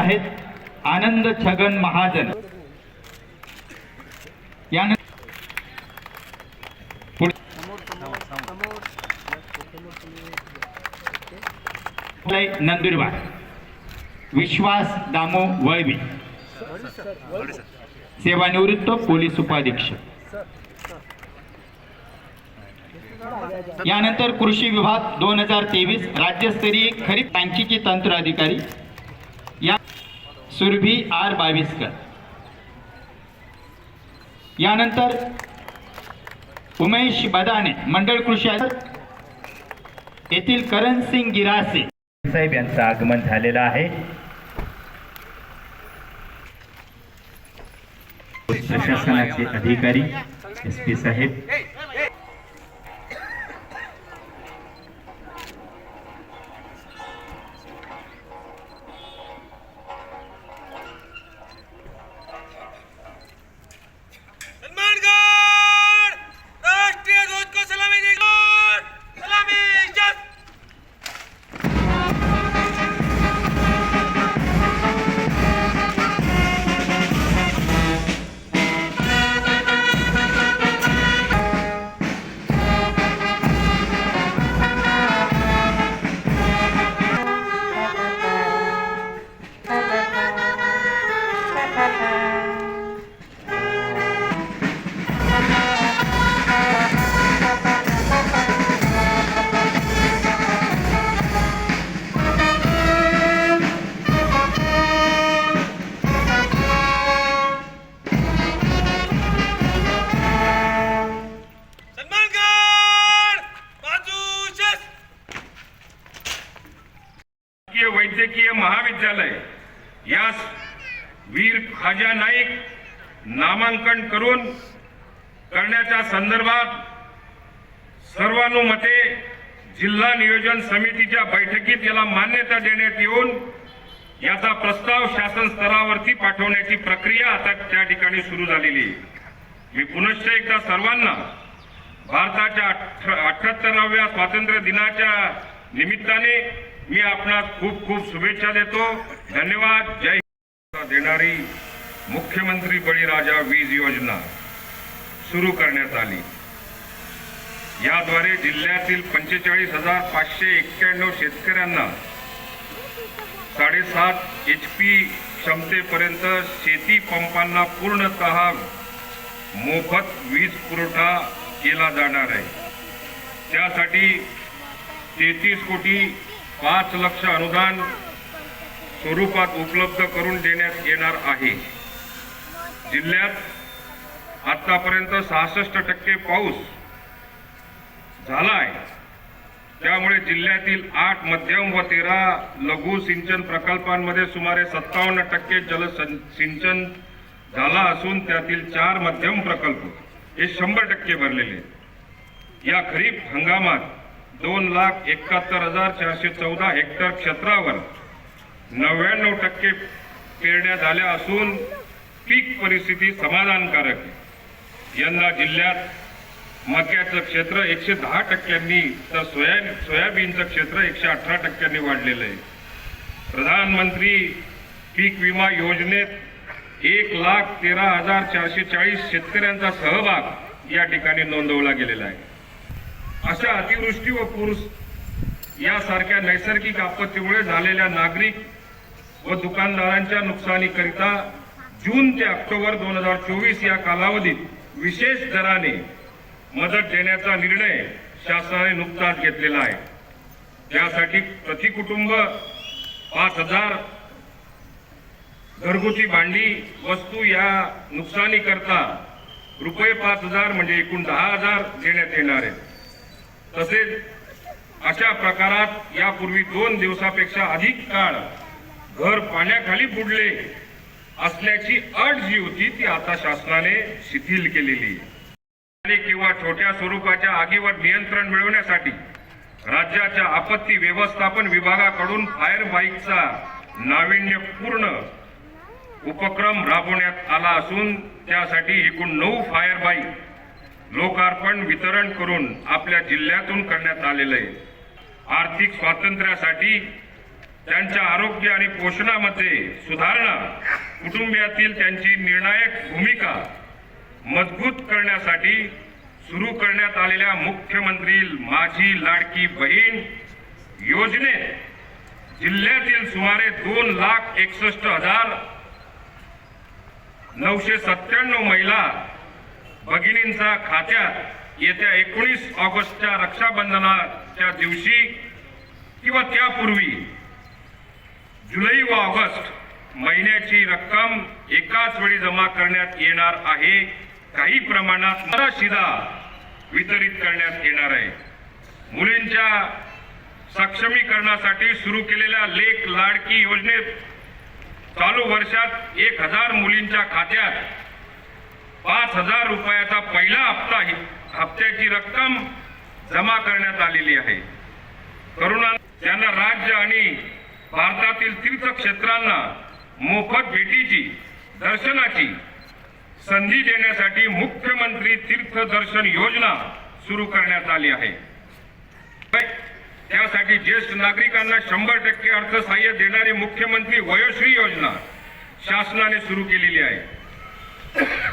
आहेत. आनंद छगन महाजन. यान नंदुरबार. विश्वास दामो वळवी. सेवानिवृत्त पोलीस उपाधीक्षक. यानंतर कृषी विभाग दोन हजार तेवीस राज्यस्तरीय खरीप बँकेचे तंत्र अधिकारी या सुरभी आर बावीसकर. यानंतर उमेश बदाने मंडळ कृषी येथील करण सिंग गिरासे साहेब यांचं आगमन झालेलं आहे. प्रशासनाचे अधिकारी एस पी साहेब शासकीय वैद्यकीय महाविद्यालय यास वीर खाजा नाईक नामांकन करून करण्याच्या संदर्भात सर्वानुमते जिल्हा नियोजन समितीच्या बैठकीत याला मान्यता देण्यात येऊन याचा प्रस्ताव शासन स्तरावरती पाठवण्याची प्रक्रिया आता त्या ठिकाणी सुरू झालेली आहे. मी पुनश्च एकदा सर्वांना भारताच्या अठ्याहत्तराव्या स्वातंत्र्य दिनाच्या निमित्ताने मी आपणास खूप खूप शुभेच्छा देतो. धन्यवाद. जय देणारी मुख्यमंत्री बळीराजा वीज योजना सुरू करण्यात आली. याद्वारे जिल्ह्यातील पंचेचाळीस हजार पाचशे एक्क्याण्णव शेतकऱ्यांना साडेसात एच पी क्षमतेपर्यंत शेती पंपांना पूर्णतः मोफत वीज पुरवठा केला जाणार आहे. त्यासाठी तेहतीस कोटी पाच लक्ष अनुदान स्वरूपात उपलब्ध करून देण्यात येणार आहे. जिल्ह्यात आतापर्यंत सहासष्ट टक्के पाऊस झाला आहे त्यामुळे जिल्ह्यातील आठ मध्यम व तेरा लघु सिंचन प्रकल्पांमध्ये सुमारे सत्तावन्न टक्के जल सिंचन झाला असून त्यातील चार मध्यम प्रकल्प हे शंभर टक्के भरलेले या खरीप हंगामात दोन लाख एकाहत्तर हजार चारशे चौदा हेक्टर क्षेत्रावर नव्याण्णव टक्के पेरण्या झाल्या असून पीक परिस्थिती समाधानकारक आहे. यंदा जिल्ह्यात मक्याचं क्षेत्र एकशे दहा टक्क्यांनी तर सोया सोयाबीनचं क्षेत्र एकशे अठरा टक्क्यांनी वाढलेलं आहे. प्रधानमंत्री पीक विमा योजनेत एक लाख तेरा हजार चारशे चाळीस शेतकऱ्यांचा सहभाग या ठिकाणी नोंदवला गेलेला आहे. अशा अतिवृष्टी व पूर यासारख्या नैसर्गिक आपत्तीमुळे झालेल्या नागरिक व दुकानदारांच्या नुकसानीकरिता जून ते ऑक्टोबर दोन हजार चोवीस या कालावधीत विशेष दराने मदत देण्याचा निर्णय शासनाने नुकताच घेतलेला आहे. त्यासाठी प्रति कुटुंब पाच हजार घरगुती भांडी वस्तू या नुकसानीकरता रुपये पाच हजार म्हणजे एकूण दहा हजार देण्यात येणार आहेत. तसेच अशा प्रकारात यापूर्वी दोन दिवसापेक्षा अधिक काळ घर पाण्याखाली बुडले असल्याची अट जी होती ती आता शासनाने शिथिल केलेली. आहे किंवा छोट्या स्वरूपाच्या आगीवर नियंत्रण मिळवण्यासाठी राज्याच्या आपत्ती व्यवस्थापन विभागाकडून फायर बाईकचा नाविन्यपूर्ण उपक्रम राबवण्यात आला असून त्यासाठी एकूण नऊ फायर बाईक लोकार्पण वितरण करून आपल्या जिल्ह्यातून करण्यात आलेलं आहे. आर्थिक स्वातंत्र्यासाठी त्यांच्या आरोग्य आणि पोषणामध्ये सुधारणा कुटुंबियातील त्यांची निर्णायक भूमिका मजबूत करण्यासाठी सुरू करण्यात आलेल्या मुख्यमंत्री माझी लाडकी बहीण योजनेत जिल्ह्यातील सुमारे दोन लाख एकसष्ट हजार नऊशे सत्त्याण्णव महिला भगिनींचा खात्यात येत्या एकोणीस ऑगस्टच्या रक्षाबंधनाच्या दिवशी किंवा त्यापूर्वी जुलै व ऑगस्ट महिन्याची रक्कम एकाच वेळी जमा करण्यात येणार आहे. काही प्रमाणात शिधा वितरित करण्यात येणार आहे. मुलींच्या सक्षमीकरणासाठी सुरू केलेल्या लेख लाडकी योजनेत चालू वर्षात एक हजार मुलींच्या खात्यात पाच हजार रुपयाचा पहिला हप्ता हप्त्याची रक्कम जमा करण्यात आलेली आहे. करुणा त्यांना राज्य आणि भारतातील तीर्थक्षेत्रांना मोफत भेटीची दर्शनाची संधी देण्यासाठी मुख्यमंत्री तीर्थ दर्शन योजना सुरू करण्यात आली आहे. त्यासाठी ज्येष्ठ नागरिकांना शंभर टक्के अर्थसहाय्य देणारी मुख्यमंत्री वयोश्री योजना शासनाने सुरू केलेली आहे.